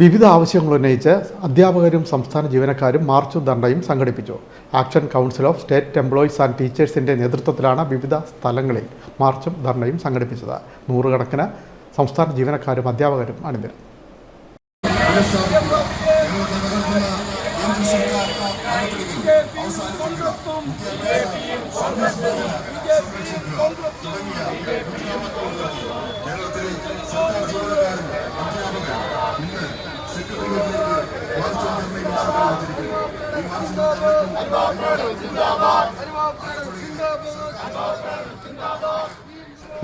വിവിധ ആവശ്യങ്ങൾ ഉന്നയിച്ച് അധ്യാപകരും സംസ്ഥാന ജീവനക്കാരും മാർച്ചും ധർണയും സംഘടിപ്പിച്ചു. Action council of state employees and ടീച്ചേഴ്സിന്റെ നേതൃത്വത്തിലാണ് വിവിധ സ്ഥലങ്ങളിൽ മാർച്ചും ധർണയും സംഘടിപ്പിച്ചത്. നൂറുകണക്കിന് സംസ്ഥാന ജീവനക്കാരും അധ്യാപകരും അണിനിരന്നു.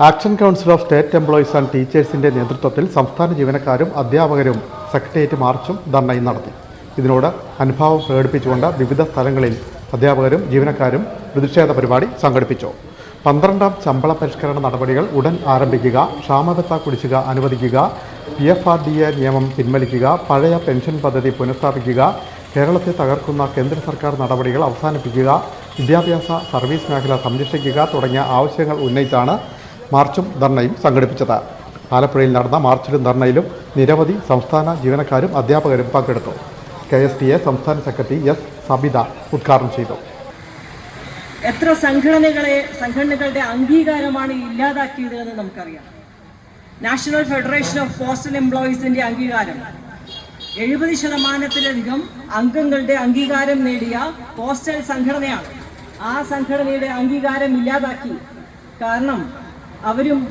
Action council of state employees and ടീച്ചേഴ്സിന്റെ നേതൃത്വത്തിൽ സംസ്ഥാന ജീവനക്കാരും അധ്യാപകരും സെക്രട്ടേറിയറ്റ് മാർച്ചും ധർണയും നടത്തി. ഇതിനോട് അനുഭാവം പ്രകടിപ്പിച്ചുകൊണ്ട് വിവിധ സ്ഥലങ്ങളിൽ അധ്യാപകരും ജീവനക്കാരും പ്രതിഷേധ പരിപാടി സംഘടിപ്പിച്ചു. പന്ത്രണ്ടാം ശമ്പള പരിഷ്കരണ നടപടികൾ ഉടൻ ആരംഭിക്കുക ക്ഷാമബത്ത കുടിശ്ശിക അനുവദിക്കുക P F R D A നിയമം പിൻവലിക്കുക പഴയ പെൻഷൻ പദ്ധതി പുനഃസ്ഥാപിക്കുക കേരളത്തെ തകർക്കുന്ന കേന്ദ്ര സർക്കാർ നടപടികൾ അവസാനിപ്പിക്കുക വിദ്യാഭ്യാസ സർവീസ് മേഖല സംരക്ഷിക്കുക തുടങ്ങിയ ആവശ്യങ്ങൾ ഉന്നയിച്ചാണ് മാർച്ചും ധർണയും സംഘടിപ്പിച്ചത്. ആലപ്പുഴയിൽ നടന്ന മാർച്ചിലും ധർണയിലും നിരവധി സംസ്ഥാന ജീവനക്കാരും അധ്യാപകരും പങ്കെടുത്തു. കെ എസ് ടി എ സംസ്ഥാന സെക്രട്ടറി എസ് സബിത ഉദ്ഘാടനം ചെയ്തു. എത്ര സംഘടനകളെ സംഘടനകളുടെ അംഗീകാരമാണ് ഇല്ലാതാക്കിയത് എന്ന് നമുക്കറിയാം. നാഷണൽ ഫെഡറേഷൻ ഓഫ് പോസ്റ്റൽ എംപ്ലോയീസിന്റെ അംഗീകാരം. എഴുപത് ശതമാനത്തിലധികം അംഗങ്ങളുടെ അംഗീകാരം നേടിയ പോസ്റ്റൽ സംഘടനയാണ്. ആ സംഘടനയുടെ അംഗീകാരം ഇല്ലാതാക്കി. കാരണം അവരും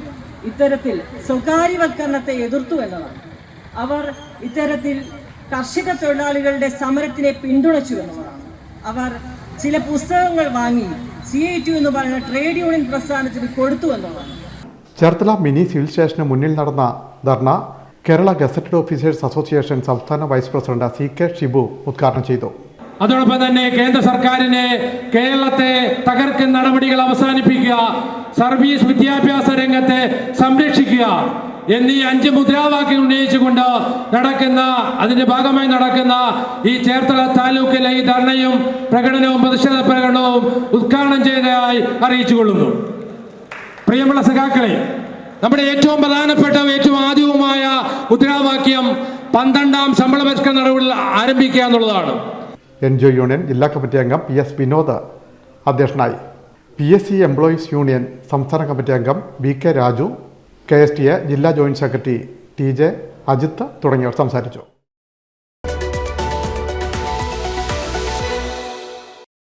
ഇത്തരത്തിൽ സ്വകാര്യവൽക്കരണത്തെ എതിർത്തു എന്നതാണ്. അവർ ഇത്തരത്തിൽ കർഷക തൊഴിലാളികളുടെ സമരത്തിനെ പിന്തുണച്ചു എന്നതാണ്. അവർ ചില പുസ്തകങ്ങൾ വാങ്ങി സി ഐ ടി എന്ന് പറയുന്ന ട്രേഡ് യൂണിയൻ പ്രസ്ഥാനത്തിന് കൊടുത്തു എന്നതാണ്. ചേർത്തല മിനി സിവിൽ സ്റ്റേഷന് മുന്നിൽ നടന്ന ധർണ കേരള ഗസറ്റഡ് ഓഫീസേഴ്സ് അസോസിയേഷൻ സംസ്ഥാന vice president C K Shibu ഉദ്ഘാടനം ചെയ്തു. അതോടൊപ്പം തന്നെ കേന്ദ്ര സർക്കാരിനെ കേരളത്തെ തകർക്കുന്ന നടപടികൾ അവസാനിപ്പിക്കുക സർവീസ് വിദ്യാഭ്യാസ രംഗത്തെ സംരക്ഷിക്കുക എന്നീ അഞ്ച് മുദ്രാവാക്യം ഉന്നയിച്ചുകൊണ്ട് നടക്കുന്ന അതിന്റെ ഭാഗമായി നടക്കുന്ന ഈ ചേർത്തല താലൂക്കിലെ ഈ ധർണയും പ്രകടനവും പ്രതിഷേധ പ്രകടനവും ഉദ്ഘാടനം ചെയ്തതായി അറിയിച്ചു കൊള്ളുന്നു പ്രിയമുള്ള സഖാക്കളെ നമ്മുടെ ഏറ്റവും പ്രധാനപ്പെട്ട ഏറ്റവും ആദ്യവുമായ മുദ്രാവാക്യം പന്ത്രണ്ടാം ശമ്പള പരിഷ്കരണ നടപടികൾ ആരംഭിക്കുക എന്നുള്ളതാണ്. എൻ ജി യൂണിയൻ ജില്ലാ കമ്മിറ്റി അംഗം പി എസ് വിനോദ് അധ്യക്ഷനായി. P S C employees union സംസ്ഥാന കമ്മിറ്റി അംഗം V K Raju K S T A ജില്ലാ joint secretary T J Ajith തുടങ്ങിയവർ സംസാരിച്ചു.